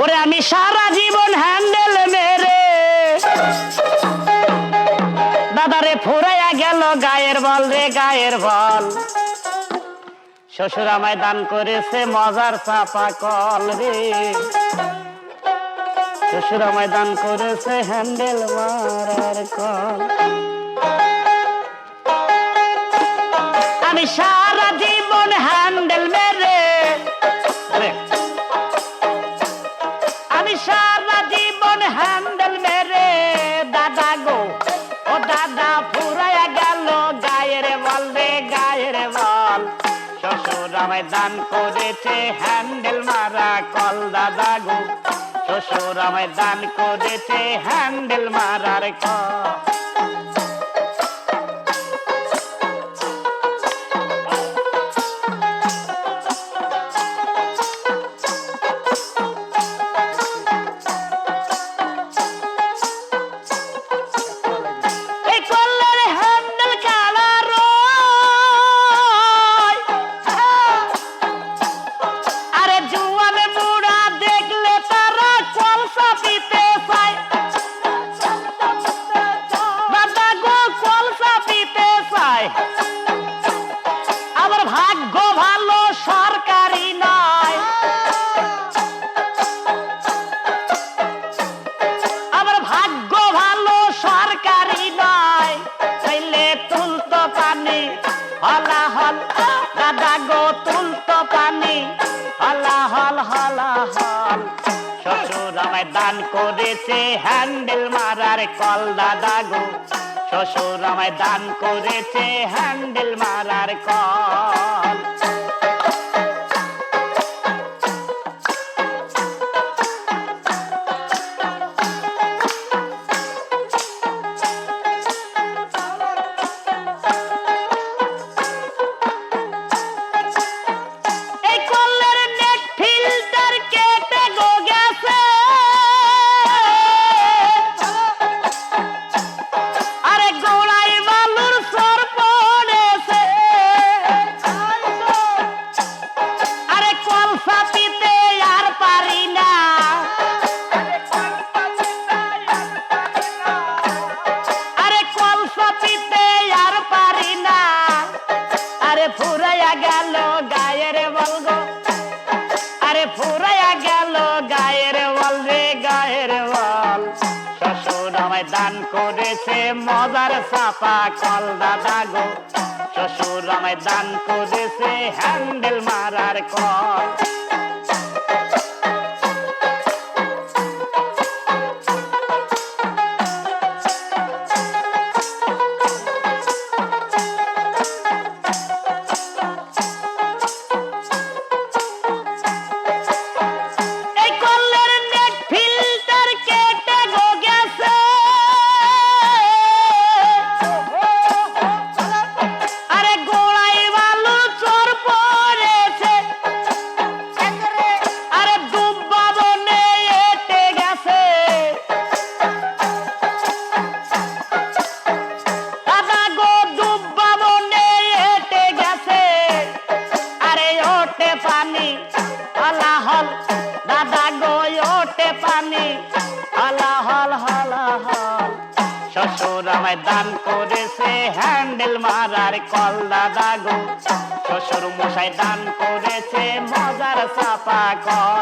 ওরে আমি সারা জীবন হ্যান্ডেল মেরে। দাদারে ফুরাইয়া গেল গায়ের বল রে, গায়ের বল। শ্বশুর আমায় দান করেছে মজার চাপা কল রে। শ্বশুর আমায় দান করেছে হ্যান্ডেল মারার কল। আমি সারা আমায় দান করেছে, হ্যান্ডেল মারা কল দাদা গো। শ্বশুর আমায় দান করেছে, হ্যান্ডেল মারার কল ভাগ্য ভালো সরকারি নয়। আবার ভাগ্য ভালো সরকারি নয়। চাইলে তুলতো পানি হলা হল দাদা গো তুলতো পানি হলা হল হলা হল শ্বশুর আমায় দান করেছে, হ্যান্ডেল মারার কল, দাদা গো। শ্বশুর আমায় দান করেছে, হ্যান্ডেল মারার কল। ফুরাইয়া গেল গায়ের বলগো আরে ফুরাইয়া গেল গায়ের বল রে, গায়ের বল। শ্বশুর আমায় দান করেছে মজার চাপা কল দাদা গো। শ্বশুর আমায় দান করেছে হ্যান্ডেল মারার কল। পানি। হলা, হল হলা, হল। শ্বশুর আমায় দান করেছে, হ্যান্ডেল মারার কল দাদা গো। শ্বশুর মশাই দান করেছে, মজার চাপা কল।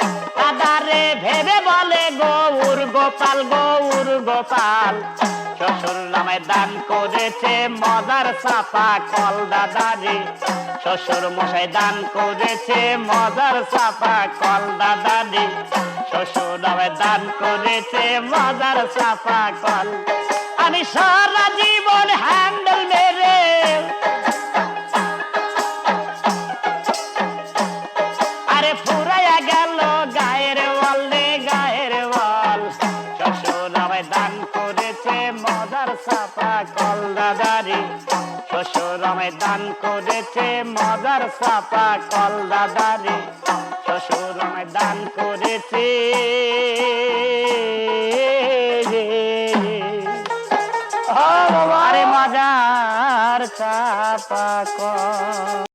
কাদারে ভেবে বলে, গৌর গোপাল গৌর গোপাল। শ্বশুর নামে দান করেছে, মজার চাপা কল দাদারে। শ্বশুর মশাই দান করেছে, মজার চাপা কল দাদারে। শ্বশুর নামে দান করেছে, মজার চাপা কল। আমি সব করেছে মজার সাপা কল দাদারি শ্বশুর আমায় দান করেছে মজার সাপা কল দাদারি শ্বশুর আমায় দান করেছে। আরে মজার চাপা কল